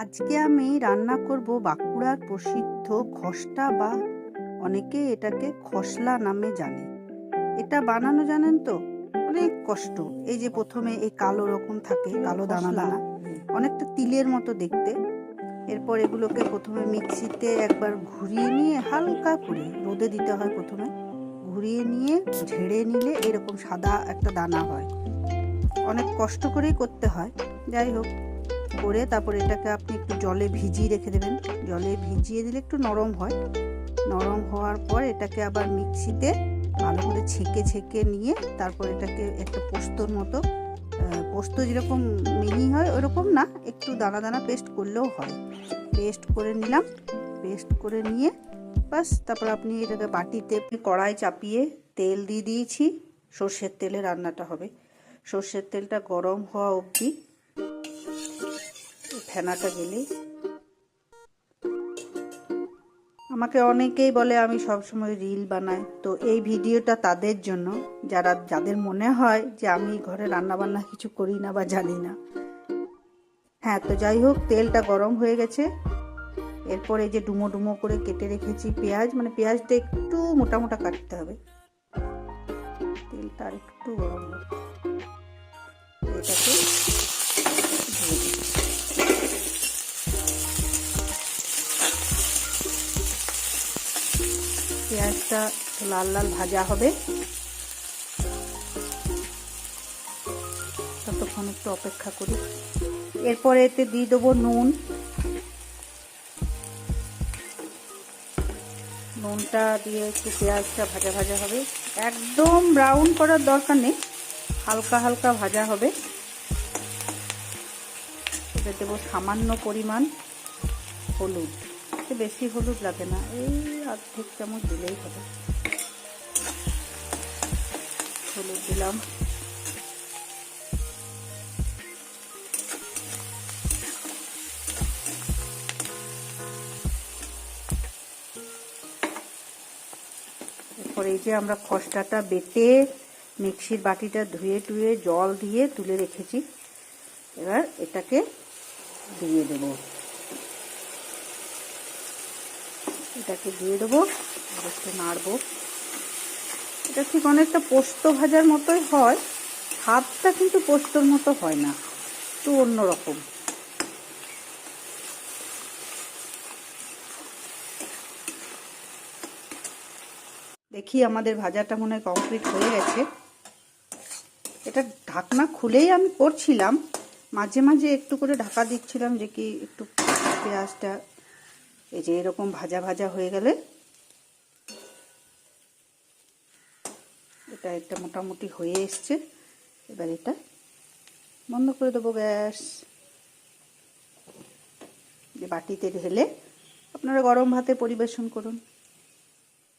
আজকে আমি রান্না করব বাঁকুড়ার প্রসিদ্ধ খসটা বা অনেকে এটাকে খসলা নামে জানে। এটা বানানো জানেন তো? অনেক কষ্ট। এই যে প্রথমে এই কালো রকম থাকে কালো দানা দানা অনেকটা তিলের মতো দেখতে। এরপর এগুলোকে প্রথমে মিক্সিতে একবার ঘুরিয়ে নিয়ে হালকা করে রোদে দিতে হয় প্রথমে। ঘুরিয়ে নিয়ে ঝেড়ে নিলে এরকম সাদা একটা দানা হয়। অনেক কষ্ট করেই করতে হয়। যাই হোক করে তারপর এটাকে আপনি একটু জলে ভিজিয়ে রেখে দেবেন। জলে ভিজিয়ে দিলে একটু নরম হয়। নরম হওয়ার পর এটাকে আবার মিক্সিতে ভালো করে ছেঁকে ছেঁকে নিয়ে তারপর এটাকে একটা পোস্তর মতো পোস্ত যেরকম মিহি হয় ওরকম না, একটু দানা দানা পেস্ট করলেও হয়। পেস্ট করে নিলাম। পেস্ট করে নিয়ে বাস, তারপর আপনি এটাকে বাটিতে কড়াই চাপিয়ে তেল দিয়ে দিয়েছি। সর্ষের তেলে রান্নাটা হবে। সর্ষের তেলটা গরম হওয়া অবধি ফেনাটা গেলে। আমাকে অনেকেই বলে আমি সবসময় রিল বানাই। তো এই ভিডিওটা তাদের জন্য। যারা, যাদের মনে হয় যে আমি ঘরে রান্না বান্না কিছু করি না বা জানি না। হ্যাঁ তো যাই হোক, তেলটা গরম হয়ে গেছে। এরপর যে ডুমো ডুমো করে কেটে রেখেছি পেঁয়াজ। মানে পেঁয়াজটা একটু মোটা মোটা কাটতে হবে। তেলটা আর একটু গরম এটাকে পেঁয়াজটা লাল লাল ভাজা হবে। ততক্ষণ একটু অপেক্ষা করি। এরপরে এতে দিয়ে দেবো নুন। নুনটা দিয়ে একটু পেঁয়াজটা ভাজা ভাজা হবে। একদম ব্রাউন করার দরকার নেই, হালকা হালকা ভাজা হবে। এটা দেবো সামান্য পরিমাণ হলুদ। এতে বেশি হলুদ লাগে না। এই অর্ধেক চামচ দিলেই হবে। হলুদ দিলাম। এরপর এই যে আমরা খসটাটা বেটে মিক্সির বাটিটা ধুয়ে টুয়ে জল দিয়ে তুলে রেখেছি। এবার এটাকে দিয়ে দেব। এটাকে দিয়ে দেবো, আর একটু নাড়বো। এটা ঠিক অনেকটা পোস্ত ভাজার মতোই হয়, স্বাদটা কিন্তু পোস্তর মতো হয় না, একটু অন্যরকম। দেখি আমাদের ভাজাটা মনে হয় কমপ্লিট হয়ে গেছে। এটা ঢাকনা খুলেই আমি করছিলাম, মাঝে মাঝে একটু করে ঢাকা দিচ্ছিলাম যে কি একটু পেঁয়াজটা এই যে এরকম ভাজা ভাজা হয়ে গেলে এটা একটা মোটামুটি হয়ে এসছে। এবার এটা বন্ধ করে দেবো গ্যাস যে বাটিতে ঢেলে আপনারা গরম ভাতে পরিবেশন করুন।